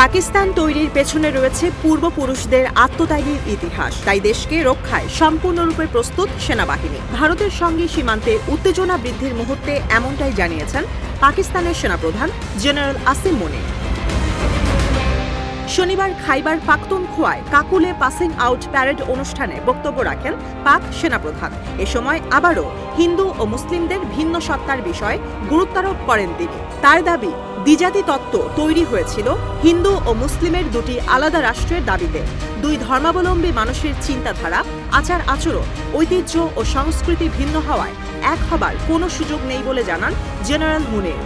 পাকিস্তান তৈরির পেছনে রয়েছে পূর্বপুরুষদের আত্মত্যাগের ইতিহাস। তাই দেশকে রক্ষায় সম্পূর্ণরূপে প্রস্তুত সেনাবাহিনী। ভারতের সঙ্গে সীমান্তে উত্তেজনা বৃদ্ধির মুহূর্তে এমনটাই জানিয়েছেন পাকিস্তানের সেনাপ্রধান জেনারেল আসিম মনির শনিবার খাইবার পাখতুনখোয়ায় কাকুলে পাসিং আউট প্যারেড অনুষ্ঠানে বক্তব্য রাখেন পাক সেনাপ্রধান। এ সময় আবারও হিন্দু ও মুসলিমদের ভিন্ন সত্তার বিষয়ে গুরুত্বারোপ করেন তিনি। তার দাবি দ্বিজাতি তত্ত্ব তৈরি হয়েছিল হিন্দু ও মুসলিমের দুটি আলাদা রাষ্ট্রের দাবিতে। দুই ধর্মাবলম্বী মানুষের চিন্তাধারা, আচার আচরণ, ঐতিহ্য ও সংস্কৃতি ভিন্ন হওয়ায় এক হবার কোনো সুযোগ নেই বলে জানান জেনারেল মুনির।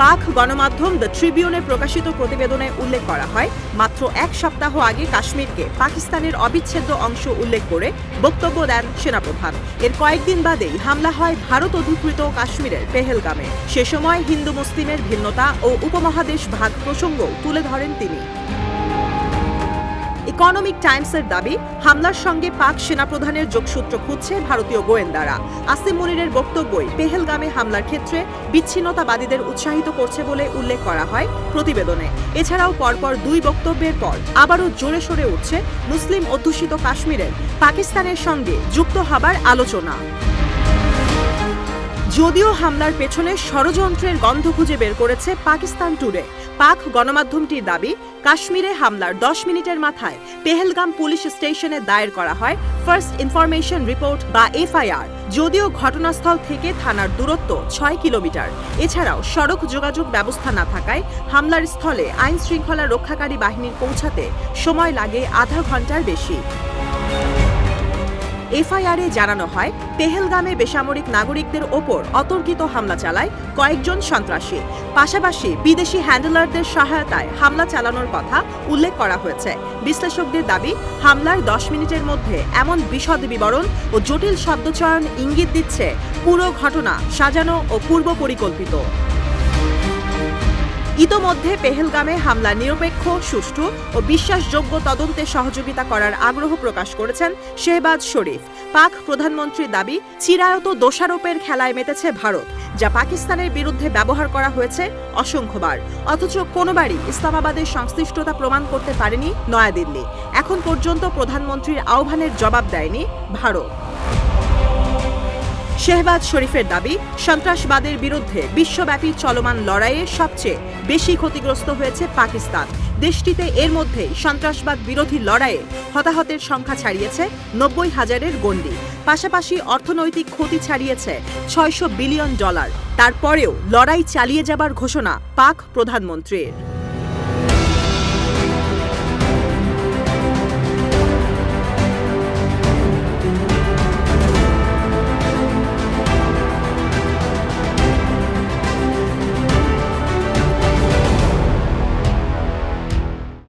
পাক গণমাধ্যম দ্য ট্রিবিউনে প্রকাশিত প্রতিবেদনে উল্লেখ করা হয়, মাত্র এক সপ্তাহ আগে কাশ্মীরকে পাকিস্তানের অবিচ্ছেদ্য অংশ উল্লেখ করে বক্তব্য দেন সেনাপ্রধান। এর কয়েকদিন বাদেই হামলা হয় ভারত অধিকৃত কাশ্মীরের পেহেলগামে। সে সময় হিন্দু মুসলিমের ভিন্নতা ও উপমহাদেশ ভাগ প্রসঙ্গ তুলে ধরেন তিনি। ইকোনমিক টাইমসের দাবি, হামলার সঙ্গে পাক সেনাপ্রধানের যোগসূত্র খুঁজছে ভারতীয় গোয়েন্দারা। আসিম মনিরের বক্তব্যই পেহেলগামে হামলার ক্ষেত্রে বিচ্ছিন্নতাবাদীদের উৎসাহিত করছে বলে উল্লেখ করা হয় প্রতিবেদনে। এছাড়াও পরপর দুই বক্তব্যের পর আবারও জোরে সরে উঠছে মুসলিম অধ্যুষিত কাশ্মীরের, পাকিস্তানের সঙ্গে যুক্ত হবার আলোচনা। যদিও হামলার পেছনে ষড়যন্ত্রের গন্ধ খুঁজে বের করেছে পাকিস্তান টুডে। পাক গণমাধ্যমটির দাবি, কাশ্মীরে হামলার দশ মিনিটের মাথায় পেহেলগাম পুলিশ স্টেশনে দায়ের করা হয় ফার্স্ট ইনফরমেশন রিপোর্ট বা এফআইআর, যদিও ঘটনাস্থল থেকে থানার দূরত্ব ছয় কিলোমিটার। এছাড়াও সড়ক যোগাযোগ ব্যবস্থা না থাকায় হামলার স্থলে আইন শৃঙ্খলা রক্ষাকারী বাহিনীর পৌঁছাতে সময় লাগে আধা ঘণ্টার বেশি। এফআইআরে জানানো হয় পেহেলগামে বেসামরিক নাগরিকদের ওপর অতর্কিত হামলা চালায় কয়েকজন সন্ত্রাসী। পাশাপাশি বিদেশি হ্যান্ডেলারদের সহায়তায় হামলা চালানোর কথা উল্লেখ করা হয়েছে। বিশ্লেষকদের দাবি, হামলার দশ মিনিটের মধ্যে এমন বিশদ বিবরণ ও জটিল শব্দচয়ন ইঙ্গিত দিচ্ছে পুরো ঘটনা সাজানো ও পূর্ব পরিকল্পিত ইতোমধ্যে পেহেলগামে হামলা নিরপেক্ষ, সুষ্ঠু ও বিশ্বাসযোগ্য তদন্তে সহযোগিতা করার আগ্রহ প্রকাশ করেছেন শেহবাজ শরীফ। পাক প্রধানমন্ত্রীর দাবি, চিরায়ত দোষারোপের খেলায় মেতেছে ভারত, যা পাকিস্তানের বিরুদ্ধে ব্যবহার করা হয়েছে অসংখ্যবার। অথচ কোনোবারই ইসলামাবাদের সংশ্লিষ্টতা প্রমাণ করতে পারেনি নয়াদিল্লি। এখন পর্যন্ত প্রধানমন্ত্রীর আহ্বানের জবাব দেয়নি ভারত। শেহবাজ শরীফের দাবি, সন্ত্রাসবাদের বিরুদ্ধে বিশ্বব্যাপী চলমান লড়াইয়ে সবচেয়ে বেশি ক্ষতিগ্রস্ত হয়েছে পাকিস্তান। দেশটিতে এর মধ্যেই সন্ত্রাসবাদ বিরোধী লড়াইয়ে হতাহতের সংখ্যা ছাড়িয়েছে নব্বই হাজারের গণ্ডি। পাশাপাশি অর্থনৈতিক ক্ষতি ছাড়িয়েছে ছয়শো বিলিয়ন ডলার। তারপরেও লড়াই চালিয়ে যাবার ঘোষণা পাক প্রধানমন্ত্রীর।